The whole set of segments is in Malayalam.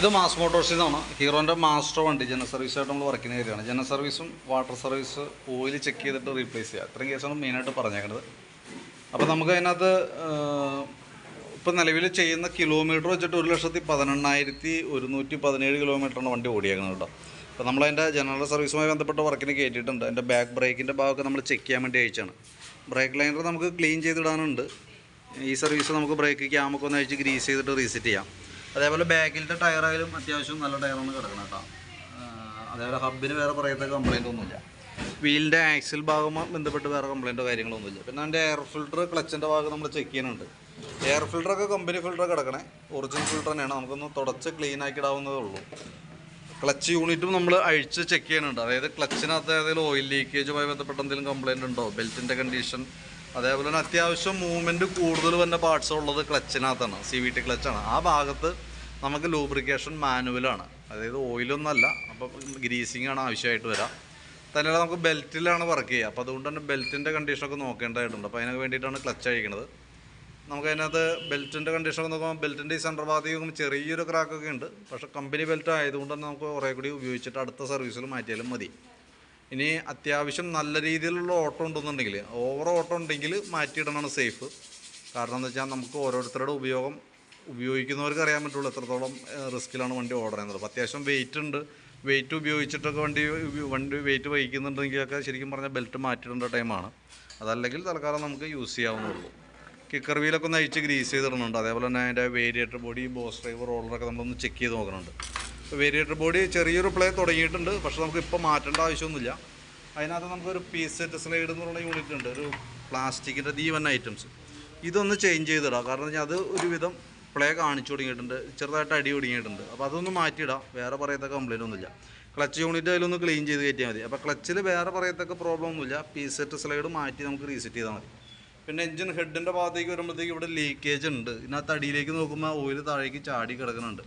ഇത് മാസ് മോട്ടോഴ്സിൽ നിന്നാണ് ഹീറോന്റെ മാസ്റ്റർ വണ്ടി ജനറൽ സർവീസായിട്ട് നമ്മൾ വർക്ക് ചെയ്യുന്ന ജനറൽ സർവീസും വാട്ടർ സർവീസ് ഓയിൽ ചെക്ക് ചെയ്തിട്ട് റീപ്ലേസ് ചെയ്യുക ഇത്രയും കേസാണ് മെയിനായിട്ട് പറഞ്ഞേക്കുന്നത് അപ്പോൾ നമുക്ക് അതിനകത്ത് ഇപ്പം നിലവിൽ ചെയ്യുന്ന കിലോമീറ്റർ വെച്ചിട്ട് ഒരു ലക്ഷത്തി പതിനെണ്ണായിരത്തി ഒരുന്നൂറ്റി പതിനേഴ് കിലോമീറ്ററാണ് വണ്ടി ഓടിയേക്കുന്നത് കേട്ടോ. അപ്പോൾ നമ്മളതിന്റെ ജനറൽ സർവീസുമായി ബന്ധപ്പെട്ട വർക്കിന് കയറ്റിയിട്ടുണ്ട് അതിന്റെ ബാക്ക് ബ്രേക്കിന്റെ ഭാഗമൊക്കെ നമ്മൾ ചെക്ക് ചെയ്യാൻ വേണ്ടി അയച്ചാണ്. ബ്രേക്ക് ലൈനർ നമുക്ക് ക്ലീൻ ചെയ്തിടാനുണ്ട് ഈ സർവീസ് നമുക്ക് ബ്രേക്ക് ക്യാമൊക്കെ ഒന്ന് അഴിച്ച് ഗ്രീസ് ചെയ്തിട്ട് റീസെറ്റ് ചെയ്യാം. അതേപോലെ ബാക്കിലത്തെ ടയറായാലും അത്യാവശ്യം നല്ല ടയറാണ് കിടക്കണം കേട്ടോ. അതേപോലെ ഹബിന് വേറെ പറയത്തെ കംപ്ലൈന്റ് ഒന്നുമില്ല. വീലിന്റെ ആക്സിൽ ഭാഗവുമായി ബന്ധപ്പെട്ട് വേറെ കംപ്ലൈന്റോ കാര്യങ്ങളൊന്നുമില്ല പിന്നെ അതിന്റെ എയർ ഫിൽറ്റർ ക്ലച്ചിന്റെ ഭാഗം നമ്മൾ ചെക്ക് ചെയ്യുന്നുണ്ട്. എയർ ഫിൽറ്ററൊക്കെ കമ്പനി ഫിൽറ്റർ കിടക്കണേ. ഒറിജിനൽ ഫിൽറ്റർ തന്നെയാണ്. നമുക്കൊന്ന് തുടച്ച് ക്ലീൻ ആക്കി ഇടാവുന്നതേ ഉള്ളൂ. ക്ലച്ച് യൂണിറ്റും നമ്മൾ അഴിച്ച് ചെക്ക് ചെയ്യുന്നുണ്ട്. അതായത് ക്ലച്ചിനകത്ത് ഏതെങ്കിലും ഓയിൽ ലീക്കേജുമായി ബന്ധപ്പെട്ട എന്തെങ്കിലും കംപ്ലൈന്റ് ഉണ്ടോ? ബെൽറ്റിന്റെ കണ്ടീഷൻ അതേപോലെ തന്നെ അത്യാവശ്യം മൂവ്മെന്റ് കൂടുതൽ വന്ന പാർട്സ് ഉള്ളത് ക്ലച്ചിനകത്താണ് സി വി ടി ക്ലച്ചാണ് ആ ഭാഗത്ത് നമുക്ക് ലൂബ്രിക്കേഷൻ മാനുവലാണ് അതായത് ഓയിലൊന്നല്ല അപ്പോൾ ഗ്രീസിംഗ് ആണ് ആവശ്യമായിട്ട് വരാം. തന്നെയല്ല നമുക്ക് ബെൽറ്റിലാണ് വർക്ക് ചെയ്യുക. അപ്പോൾ അതുകൊണ്ട് തന്നെ ബെൽറ്റിന്റെ കണ്ടീഷനൊക്കെ നോക്കേണ്ടതായിട്ടുണ്ട്. അപ്പോൾ അതിനൊക്കെ വേണ്ടിയിട്ടാണ് ക്ലച്ച് അഴിക്കുന്നത് നമുക്ക് അതിനകത്ത് ബെൽറ്റിന്റെ കണ്ടീഷനൊക്കെ നോക്കുമ്പോൾ ബെൽറ്റിന്റെ ഈ സെന്റർ ഭാഗത്തേക്ക് നോക്കുമ്പോൾ ചെറിയൊരു ക്രാക്കൊക്കെ ഉണ്ട്. പക്ഷേ കമ്പനി ബെൽറ്റ് ആയതുകൊണ്ട് തന്നെ നമുക്ക് കുറേ കൂടി ഉപയോഗിച്ചിട്ട് അടുത്ത സർവീസിൽ മാറ്റിയാലും മതി. ഇനി അത്യാവശ്യം നല്ല രീതിയിലുള്ള ഓട്ടം ഉണ്ടെന്നുണ്ടെങ്കിൽ ഓവർ ഓട്ടം ഉണ്ടെങ്കിൽ മാറ്റിയിടണമാണ് സേഫ് കാരണം എന്താ വെച്ചാൽ നമുക്ക് ഓരോരുത്തരുടെ ഉപയോഗം ഉപയോഗിക്കുന്നവർക്ക് അറിയാൻ പറ്റുള്ളൂ എത്രത്തോളം റിസ്ക്കിലാണ് വണ്ടി ഓർഡർ ചെയ്യുന്നത് അപ്പോൾ അത്യാവശ്യം വെയിറ്റ് ഉണ്ട്. വെയിറ്റ് ഉപയോഗിച്ചിട്ടൊക്കെ വണ്ടി വണ്ടി വെയിറ്റ് വഹിക്കുന്നുണ്ടെങ്കിലൊക്കെ ശരിക്കും പറഞ്ഞാൽ ബെൽറ്റ് മാറ്റിടേണ്ട ടൈമാണ്. അതല്ലെങ്കിൽ തൽക്കാലം നമുക്ക് യൂസ് ചെയ്യാവുന്നുള്ളൂ കിക്കർ വീലൊക്കെ ഒന്ന് അഴിച്ച് ഗ്രീസ് ചെയ്തിടുന്നുണ്ട്. അതേപോലെ തന്നെ അതിന്റെ വേരിയേറ്റർ ബോഡി ബോസ് ഡ്രൈവർ റോളറൊക്കെ നമ്മളൊന്ന് ചെക്ക് ചെയ്ത് നോക്കുന്നുണ്ട്. വേരിയേറ്റർ ബോഡി ചെറിയൊരു പ്ലേ തുടങ്ങിയിട്ടുണ്ട്. പക്ഷേ നമുക്ക് ഇപ്പോൾ മാറ്റേണ്ട ആവശ്യമൊന്നുമില്ല. അതിനകത്ത് നമുക്കൊരു പീസ് സെറ്റ് സ്ലൈഡ് എന്ന് പറയുന്ന യൂണിറ്റ് ഉണ്ട്. ഒരു പ്ലാസ്റ്റിക്കിന്റെ ദീവൻ ഐറ്റംസ് ഇതൊന്ന് ചേഞ്ച് ചെയ്തിടാം. കാരണം അത് ഒരുവിധം പ്ലേ കാണിച്ചു തുടങ്ങിയിട്ടുണ്ട്. ചെറുതായിട്ട് അടി തുടങ്ങിയിട്ടുണ്ട് അപ്പോൾ അതൊന്ന് മാറ്റിയിടാം. വേറെ പറയത്തക്ക കംപ്ലൈന്റ് ഒന്നുമില്ല. ക്ലച്ച് യൂണിറ്റ് അതിലൊന്ന് ക്ലീൻ ചെയ്ത് കയറ്റിയാൽ മതി. അപ്പോൾ ക്ലച്ചിൽ വേറെ പറയത്തക്ക പ്രോബ്ലം ഒന്നുമില്ല. പി സെറ്റ് സ്ലൈഡ് മാറ്റി നമുക്ക് റീസെറ്റ് ചെയ്താൽ മതി. പിന്നെ എഞ്ചിൻ ഹെഡിന്റെ ഭാഗത്തേക്ക് വരുമ്പോഴത്തേക്ക് ഇവിടെ ലീക്കേജ് ഉണ്ട്. ഇതിനകത്ത് അടിയിലേക്ക് നോക്കുമ്പോൾ ഓയിൽ താഴേക്ക് ചാടി കിടക്കുന്നുണ്ട്.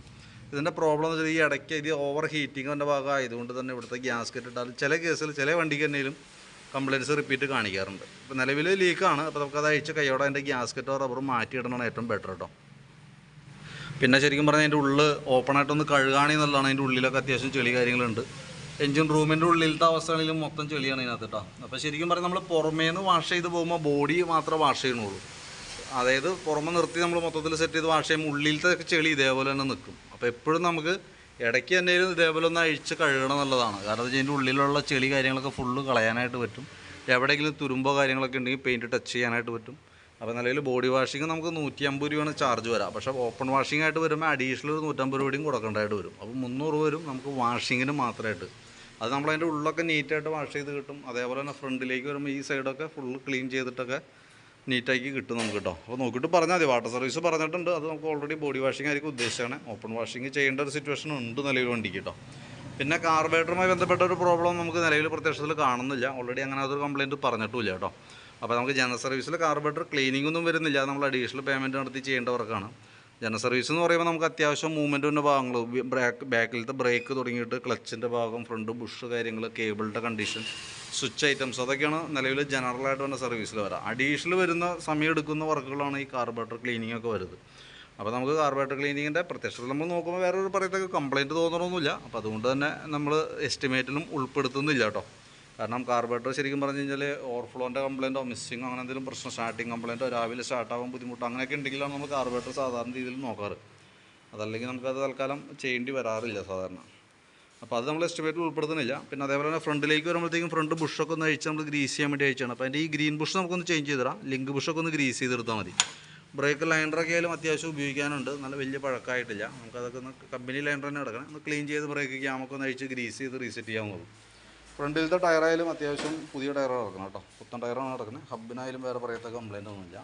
ഇതിന്റെ പ്രോബ്ലം എന്ന് വെച്ചാൽ ഈ ഇടയ്ക്ക് ഇത് ഓവർ ഹീറ്റിങ്ങിന്റെ ഭാഗം ആയതുകൊണ്ട് തന്നെ ഇവിടുത്തെ ഗ്യാസ്കറ്റ് കെട്ടിട്ടാൽ ചില കേസിൽ ചില വണ്ടിക്ക് തന്നെയും കംപ്ലയിൻസ് റിപ്പീറ്റ് കാണിക്കാറുണ്ട്. ഇപ്പോൾ നിലവിൽ ലീക്കാണ് അപ്പോൾ നമുക്കത് അയച്ച് കൈയോടെ അതിന്റെ ഗ്യാസ്കറ്റോ റബ്ബറും മാറ്റിയിടണമാണ് ഏറ്റവും ബെറ്റർ കേട്ടോ പിന്നെ ശരിക്കും പറഞ്ഞാൽ അതിന്റെ ഉള്ളിൽ ഓപ്പണായിട്ടൊന്ന് കഴുകാണി എന്നുള്ളതാണ് അതിന്റെ ഉള്ളിലൊക്കെ അത്യാവശ്യം ചെളി കാര്യങ്ങളുണ്ട്. എഞ്ചിൻ റൂമിന്റെ ഉള്ളിലത്തെ അവസ്ഥകളിലും മൊത്തം ചെളിയാണ് ഇതിനകത്ത് കേട്ടോ അപ്പോൾ ശരിക്കും പറഞ്ഞാൽ നമ്മൾ പുറമേ നിന്ന് വാഷ് ചെയ്ത് പോകുമ്പോൾ ബോഡി മാത്രമേ വാഷ് ചെയ്യണുള്ളൂ അതായത് പുറമെ നിർത്തി നമ്മൾ മൊത്തത്തിൽ സെറ്റ് ചെയ്ത് വാഷ് ചെയ്യുമ്പോൾ ഉള്ളിലത്തെ ചെളി ഇതേപോലെ തന്നെ നിൽക്കും അപ്പോൾ എപ്പോഴും നമുക്ക് ഇടയ്ക്ക് തന്നെ ഇതേപോലെ ഒന്ന് അഴിച്ച് കഴുകണം എന്നുള്ളതാണ്. കാരണം ഇതിന്റെ ഉള്ളിലുള്ള ചെളി കാര്യങ്ങളൊക്കെ ഫുള്ള് കളയാനായിട്ട് പറ്റും. എവിടെയെങ്കിലും തുരുമ്പോ കാര്യങ്ങളൊക്കെ ഉണ്ടെങ്കിൽ പെയിന്റ് ടച്ച് ചെയ്യാനായിട്ട് പറ്റും. അപ്പോൾ നിലവിൽ ബോഡി വാഷിങ് നമുക്ക് നൂറ്റി അമ്പത് രൂപയാണ് ചാർജ് വരാം. പക്ഷേ ഓപ്പൺ വാഷിംഗ് ആയിട്ട് വരുമ്പോൾ അഡീഷണൽ ഒരു നൂറ്റമ്പത് രൂപയും കൊടുക്കേണ്ടതായിട്ട് വരും. അപ്പോൾ മുന്നൂറ് രൂപ വരും നമുക്ക് വാഷിങ്ങിന് മാത്രമായിട്ട് അത് നമ്മളതിന്റെ ഉള്ളൊക്കെ നീറ്റായിട്ട് വാഷ് ചെയ്ത് കിട്ടും. അതേപോലെ തന്നെ ഫ്രണ്ടിലേക്ക് വരുമ്പോൾ ഈ സൈഡൊക്കെ ഫുള്ള് ക്ലീൻ ചെയ്തിട്ടൊക്കെ നീറ്റാക്കി കിട്ടും നമുക്ക് കേട്ടോ അപ്പോൾ നോക്കിയിട്ട് പറഞ്ഞാൽ മതി. വാട്ടർ സർവീസ് പറഞ്ഞിട്ടുണ്ട്. അത് നമുക്ക് ഓൾറെഡി ബോഡി വാഷിംഗ് ആയിരിക്കും ഉദ്ദേശിച്ചാണ് ഓപ്പൺ വാഷിംഗ് ചെയ്യേണ്ട ഒരു സിറ്റുവേഷൻ ഉണ്ട് നിലവിൽ വണ്ടിക്ക് കേട്ടോ പിന്നെ കാർബേറ്ററുമായി ബന്ധപ്പെട്ട ഒരു പ്രോബ്ലം നമുക്ക് നിലവിൽ പ്രത്യക്ഷത്തിൽ കാണുന്നില്ല. ഓൾറെഡി അങ്ങനെ അതൊരു കംപ്ലയിന്റ് പറഞ്ഞിട്ടുമില്ല കേട്ടോ അപ്പോൾ നമുക്ക് ജനറൽ സർവീസിൽ കാർബറേറ്റർ ക്ലീനിങ് ഒന്നും വരുന്നില്ല. നമ്മൾ അഡീഷണൽ പേയ്മെന്റ് നടത്തി ചെയ്യേണ്ട വർക്കാണ് ജനറൽ സർവീസ് എന്ന് പറയുമ്പോൾ നമുക്ക് അത്യാവശ്യം മൂവ്മെന്റിന്റെ ഭാഗങ്ങൾ ബ്രേക്ക് ബാക്കിലത്തെ ബ്രേക്ക് തുടങ്ങിയിട്ട് ക്ലച്ചിന്റെ ഭാഗം ഫ്രണ്ട് ബുഷ് കാര്യങ്ങൾ കേബിളിന്റെ കണ്ടീഷൻ സ്വിച്ച് ഐറ്റംസ് അതൊക്കെയാണ് നിലവിൽ ജനറലായിട്ട് വന്ന സർവീസിൽ വരാം. അഡീഷണൽ വരുന്ന സമയം എടുക്കുന്ന വർക്കുകളാണ് ഈ കാർബറേറ്റർ ക്ലീനിങ് ഒക്കെ വരുന്നത്. അപ്പോൾ നമുക്ക് കാർബറേറ്റർ ക്ലീനിങ്ങിന്റെ പ്രത്യക്ഷത്തിൽ നമ്മൾ നോക്കുമ്പോൾ വേറെ ഒരു പറയത്തൊക്കെ കംപ്ലയിന്റ് തോന്നണമൊന്നുമില്ല അപ്പോൾ അതുകൊണ്ട് തന്നെ നമ്മൾ എസ്റ്റിമേറ്റിലും ഉൾപ്പെടുത്തുന്നില്ല കേട്ടോ. കാരണം കാർബറേറ്റർ ശരിക്കും പറഞ്ഞു കഴിഞ്ഞാൽ ഓവർഫ്ലോന്റെ കംപ്ലയിന്റോ മിസ്സിങ്ങോ അങ്ങനെ എന്തെങ്കിലും പ്രശ്നം സ്റ്റാർട്ടിങ് കംപ്ലയിന്റോ രാവിലെ സ്റ്റാർട്ടാവാൻ ബുദ്ധിമുട്ടോ അങ്ങനെയൊക്കെ ഉണ്ടെങ്കിലാണ് നമ്മൾ കാർബറേറ്റർ സാധാരണ രീതിയിൽ നോക്കാറ്. അതല്ലെങ്കിൽ നമുക്കത് തൽക്കാലം ചെയ്യേണ്ടി വരാറില്ല സാധാരണ. അപ്പോൾ അത് നമ്മൾ എസ്റ്റിമേറ്റ് ഉൾപ്പെടുത്തുന്നില്ല. പിന്നെ അതേപോലെ തന്നെ ഫ്രണ്ടിലേക്ക് വരുമ്പോഴത്തേക്കും ഫ്രണ്ട് ബുഷൊക്കെ ഒന്ന് അഴിച്ച് നമ്മൾ ഗ്രീസ് ചെയ്യാൻ വേണ്ടി അയച്ചാണ് അപ്പോൾ അതിന്റെ ഈ ഗ്രീൻ ബുഷ് നമുക്കൊന്ന് ചേഞ്ച് ചെയ്തിടാം. ലിങ്ക് ബുഷൊക്കെ ഒന്ന് ഗ്രീസ് ചെയ്തെടുത്താൽ മതി. ബ്രേക്ക് ലൈൻഡറൊക്കെ ആയാലും അത്യാവശ്യം ഉപയോഗിക്കാനുണ്ട്. നല്ല വലിയ പഴക്കമായിട്ടില്ല. നമുക്കതൊക്കെ ഒന്ന് കമ്പനി ലൈൻഡർ തന്നെ എടുക്കണം ഒന്ന് ക്ലീൻ ചെയ്ത് ബ്രേക്ക് ക്യാമൊക്കെ ഒന്ന് അഴിച്ച് ഗ്രീസ് ചെയ്ത് റീസെറ്റ് ചെയ്യാവുന്നുള്ളൂ ഫ്രണ്ടിലത്തെ ടയറായാലും അത്യാവശ്യം പുതിയ ടയറാണ് കിടക്കുന്നത് കേട്ടോ. പുത്തൻ ടയറാണ് കിടക്കുന്നത്. ഹബിനായാലും വേറെ പറയത്ത കംപ്ലയിന്റ് ഒന്നുമില്ല.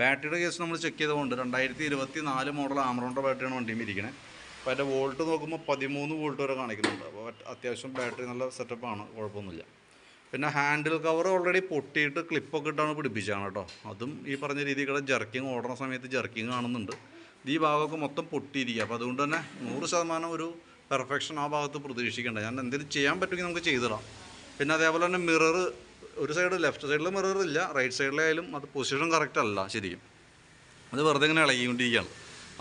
ബാറ്ററിയുടെ കേസ് നമ്മൾ ചെക്ക് ചെയ്തുകൊണ്ട് രണ്ടായിരത്തി ഇരുപത്തി നാല് മോഡൽ ആമറോണ്ട ബാറ്ററിയാണ് വണ്ടിയും ഇരിക്കുന്നത് അപ്പോൾ അതിന്റെ വോൾട്ട് നോക്കുമ്പോൾ പതിമൂന്ന് വോൾട്ട് വരെ കാണിക്കുന്നുണ്ട്. അപ്പോൾ അത്യാവശ്യം ബാറ്ററി നല്ല സെറ്റപ്പാണ് കുഴപ്പമൊന്നുമില്ല. പിന്നെ ഹാൻഡിൽ കവർ ഓൾറെഡി പൊട്ടിയിട്ട് ക്ലിപ്പൊക്കെ ഇട്ടാണ് പിടിപ്പിച്ചാണ് കേട്ടോ. അതും ഈ പറഞ്ഞ രീതിയിൽ ജർക്കിങ് ഓടുന്ന സമയത്ത് ജർക്കിങ് കാണുന്നുണ്ട്. ഈ ഭാഗമൊക്കെ മൊത്തം പൊട്ടിയിരിക്കുക അപ്പോൾ അതുകൊണ്ട് തന്നെ നൂറ് ഒരു പെർഫെക്ഷൻ ആ ഭാഗത്ത് പ്രതീക്ഷിക്കേണ്ട. ഞാൻ എന്തെങ്കിലും ചെയ്യാൻ പറ്റുമെങ്കിൽ നമുക്ക് ചെയ്തിടാം. പിന്നെ അതേപോലെ തന്നെ മിറർ ഒരു സൈഡ് ലെഫ്റ്റ് സൈഡിൽ മിറർ ഇല്ല. റൈറ്റ് സൈഡിലായാലും അത് പൊസിഷൻ കറക്റ്റ് അല്ല ശരിക്കും. അത് വെറുതെ ഇങ്ങനെ ഇളകിക്കൊണ്ടിരിക്കുകയാണ്.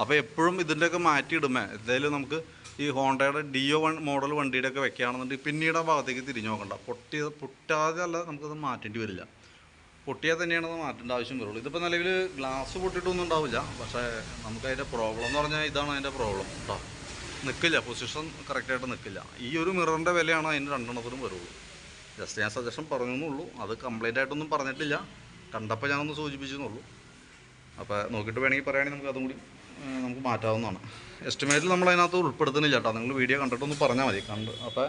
അപ്പോൾ എപ്പോഴും ഇതിന്റെയൊക്കെ മാറ്റിയിടുമേ. എന്തായാലും നമുക്ക് ഈ ഹോണ്ടയുടെ ഡിഒ വൺ മോഡൽ വണ്ടിയുടെ ഒക്കെ വെക്കുകയാണെന്നുണ്ടെങ്കിൽ പിന്നീട് ആ ഭാഗത്തേക്ക് തിരിഞ്ഞു നോക്കണ്ട. പൊട്ടി പൊട്ടാതെ അല്ല നമുക്കത് മാറ്റേണ്ടി വരില്ല. പൊട്ടിയാൽ തന്നെയാണ് അത് മാറ്റേണ്ട ആവശ്യം വരുള്ളൂ. ഇതിപ്പോൾ നിലവിൽ ഗ്ലാസ് പൊട്ടിയിട്ടൊന്നും ഉണ്ടാവില്ല. പക്ഷേ നമുക്കതിന്റെ പ്രോബ്ലം എന്ന് പറഞ്ഞാൽ ഇതാണ് അതിന്റെ പ്രോബ്ലം കേട്ടോ നിൽക്കില്ല പൊസിഷൻ കറക്റ്റായിട്ട് നിൽക്കില്ല ഈ ഒരു മിററിന്റെ വിലയാണ് അതിന് രണ്ടെണ്ണത്തിനും വരുള്ളൂ. ജസ്റ്റ് ഞാൻ സജഷൻ പറഞ്ഞു എന്നുള്ളൂ അത് കംപ്ലൈന്റ് ആയിട്ടൊന്നും പറഞ്ഞിട്ടില്ല. കണ്ടപ്പോൾ ഞാനൊന്ന് സൂചിപ്പിച്ചെന്നുള്ളൂ. അപ്പോൾ നോക്കിയിട്ട് വേണമെങ്കിൽ പറയുകയാണെങ്കിൽ നമുക്ക് അതും കൂടി നമുക്ക് മാറ്റാവുന്നതാണ്. എസ്റ്റിമേറ്റിൽ നമ്മൾ അതിനകത്ത് ഉൾപ്പെടുത്തുന്നില്ല കേട്ടോ. നിങ്ങൾ വീഡിയോ കണ്ടിട്ടൊന്ന് പറഞ്ഞാൽ മതി. കണ്ട് അപ്പോൾ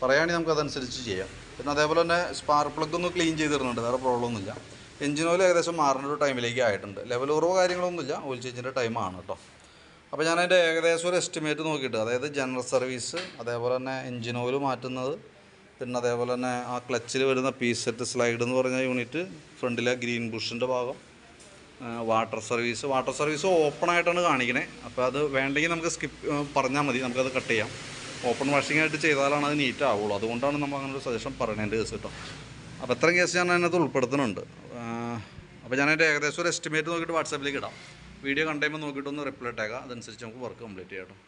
പറയുകയാണെങ്കിൽ നമുക്ക് അതനുസരിച്ച് ചെയ്യാം. പിന്നെ അതേപോലെ തന്നെ സ്പാർക്ക് പ്ലഗ് ഒന്ന് ക്ലീൻ ചെയ്ത് തരുന്നുണ്ട് വേറെ പ്രോബ്ലം ഒന്നുമില്ല. എഞ്ചിൻ ഓയിൽ ഏകദേശം മാറേണ്ട ഒരു ടൈമിലേക്ക് ആയിട്ടുണ്ട്. ലെവൽ കുറവോ കാര്യങ്ങളൊന്നുമില്ല ഓയിൽ ചേഞ്ചിന്റെ ടൈമാണ് കേട്ടോ. അപ്പോൾ ഞാൻ അതിന്റെ ഏകദേശം ഒരു എസ്റ്റിമേറ്റ് നോക്കിയിട്ട് അതായത് ജനറൽ സർവീസ് അതേപോലെ തന്നെ എഞ്ചിൻ ഓയിൽ മാറ്റുന്നത് പിന്നെ അതേപോലെ തന്നെ ആ ക്ലച്ചിൽ വരുന്ന പീസ് സെറ്റ് സ്ലൈഡ് എന്ന് പറഞ്ഞ യൂണിറ്റ് ഫ്രണ്ടിലെ ഗ്രീൻ ബുഷിന്റെ ഭാഗം water service water service open ആയിട്ടാണ് കാണിക്കണേ. അപ്പോൾ അത് വേണ്ടെങ്കിൽ നമുക്ക് സ്കിപ്പ് പറഞ്ഞാൽ മതി. നമുക്കത് കട്ട് ചെയ്യാം. ഓപ്പൺ വാഷിംഗ് ആയിട്ട് ചെയ്താലാണ് അത് നീറ്റ് ആവുള്ളൂ. അതുകൊണ്ടാണ് നമ്മൾ അങ്ങനെ ഒരു സജഷൻ പറയണേന്റെ കേസ് കേട്ടോ. അപ്പോൾ എത്ര കേസ് ഞാൻ അതിനകത്ത് ഉൾപ്പെടുത്തുന്നുണ്ട്. അപ്പോൾ ഞാൻ അതിന്റെ ഏകദേശം ഒരു എസ്റ്റിമേറ്റ് നോക്കിയിട്ട് വാട്സാപ്പിലേക്ക് ഇടാം. വീഡിയോ കണ്ടുമ്പോൾ നോക്കിയിട്ടൊന്ന് റിപ്ലൈ ഇട്ടേക്കാം. അതനുസരിച്ച് നമുക്ക് വർക്ക് കംപ്ലീറ്റ് ചെയ്യാം